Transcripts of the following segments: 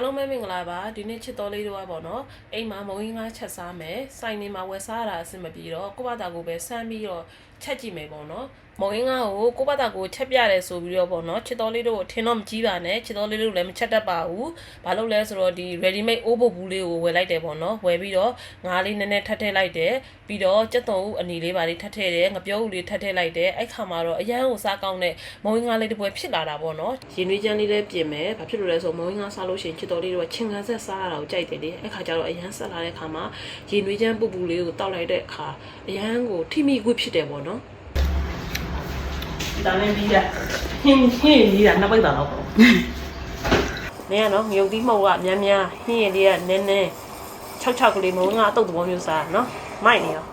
အားလုံးပဲမင်္ဂလာပါဒီနေ့ချစ်တော်လေးတို့ကပေါ့နော်အိမ်မှာမုံရင်းငါးချက်စားမယ်စိုင်နေမှာဝယ်စားရတာအဆင်မပြေတော့ကိုယ့်ဘာသာကိုပဲစမ်းပြီးတော့ချက်ကြည့်မယ်ပေါ့နော် မုံရင်းငါးကိုကိုယ့်ဘာသာကိုချက်ပြတယ်ဆိုပြီးတော့ပေါ့နော်ချစ်တော်လေးတို့ထင်တော့မကြည့်ပါနဲ့ချစ်တော်လေးတို့လည်းမချက်တတ်ပါဘူးဘာလို့လဲဆိုတော့ဒီ ready made အိုးပုတ်ဘူးလေးကိုဝယ်လိုက်တယ်ပေါ့နော်ဝယ်ပြီးတော့ငါးလေးနည်းနည်းထပ်ထည့်လိုက်တယ်ပြီးတော့ကြက်သွန်ဦးအနီလေးပါလေးထပ်ထည့်တယ်ငပြောဦးလေးထပ်ထည့်လိုက်တယ်အဲ့ခါမှာတော့အရန်ကိုစားကောင်းတဲ့မုံရင်းငါးလေးတစ်ပွဲဖြစ်လာတာပေါ့နော်ရင်နွေးချမ်းလေးလည်းပြင်မယ်ဘာဖြစ်လို့လဲဆိုတော့မုံရင်းငါးစားလို့ရှိရင်ချစ်တော်လေးတို့ကချင်းကန်ဆက်စားရတာကိုကြိုက်တယ်လေအဲ့ခါကျတော့အရန်ဆက်လာတဲ့ခါမှာရင်နွေးချမ်းပူပူလေးကိုတောက်လိုက်တဲ့အခါအရန်ကိုထိမိခွဖြစ်တယ်ပေါ့နော် ဒါလည်းပြီးတာဟင်းဟင်းကြီးတာနှစ်ပိတ်တာတော့ပေါ့နေရနော်ငရုတ်သီးမှုတ်ကများများဟင်းရည်လေးကနည်းနည်း6 6ကလေးမုံငါအတုတ်သဘောမျိုးစားနော်မိုက်နေရော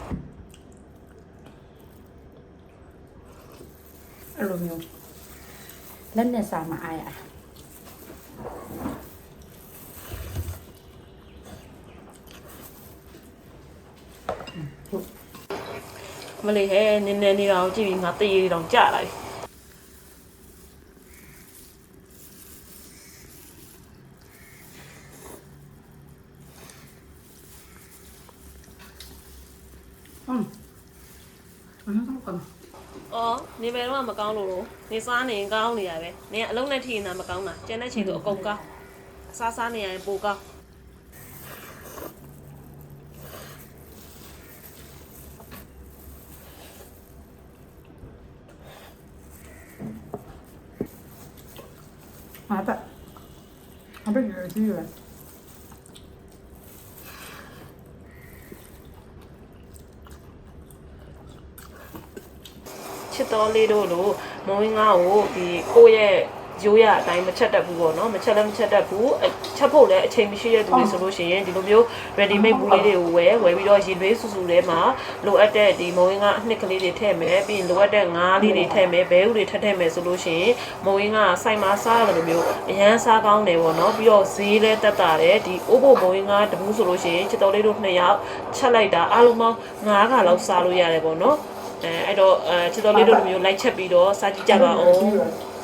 အဲ့လိုမျိုးလက်နဲ့စားမအားရ မလေးဟဲနည်းနည်းနေတော့ကြည့်ပြီးငါတရေတောင်ကြလာပြီဟွန်းဘယ်လိုလုပ်ကော။အော်နေဘယ်တော့မှမကောင်းလို့လို့နေစားနေရင်ကောင်းနေရပဲ။နေကအလုံးနဲ့ထိရင်သာမကောင်းတာ။ကျန်တဲ့ချိန်ဆိုအကုန်ကောင်း။အစားစားနေရရင်ပိုကောင်း ဟာတာအဘယ်လိုကြည့်ရလဲ။ချစ်တော်လေးတို့လို့မုံရင်းငါ့ကိုဒီကိုယ့်ရဲ့ ရိုးရအတိုင်းမချက်တတ်ဘူးပေါ့နော်။မချက်လည်းမချက်တတ်ဘူး။အချက်ဖို့လည်းအချိန်မရှိတဲ့သူတွေဆိုလို့ရှိရင်ဒီလိုမျိုး ready made ဘူးလေးတွေကိုဝယ်ဝယ်ပြီးတော့ရင်သွေးဆူဆူထဲမှာလိုအပ်တဲ့ဒီမုံရင်းငါအနှစ်ကလေးတွေထည့်မယ်ပြီးရင်လိုအပ်တဲ့ငါးလေးတွေထည့်မယ်ဘဲဥတွေထည့်ထည့်မယ်ဆိုလို့ရှိရင်မုံရင်းငါစိုက်မှာစားရတယ်လို့မျိုးအရန်စားကောင်းတယ်ပေါ့နော်ပြီးတော့ဈေးလည်းတက်တာတယ်ဒီအိုးဘိုမုံရင်းငါတပူးဆိုလို့ရှိရင်ချစ်တော်လေးတို့နှစ်ယောက်ချက်လိုက်တာအားလုံးပေါင်း9ခါလောက်စားလို့ရတယ်ပေါ့နော်အဲအဲ့တော့အဲချစ်တော်လေးတို့လိုမျိုးလိုက်ချက်ပြီးတော့စားကြည့်ကြပါဦး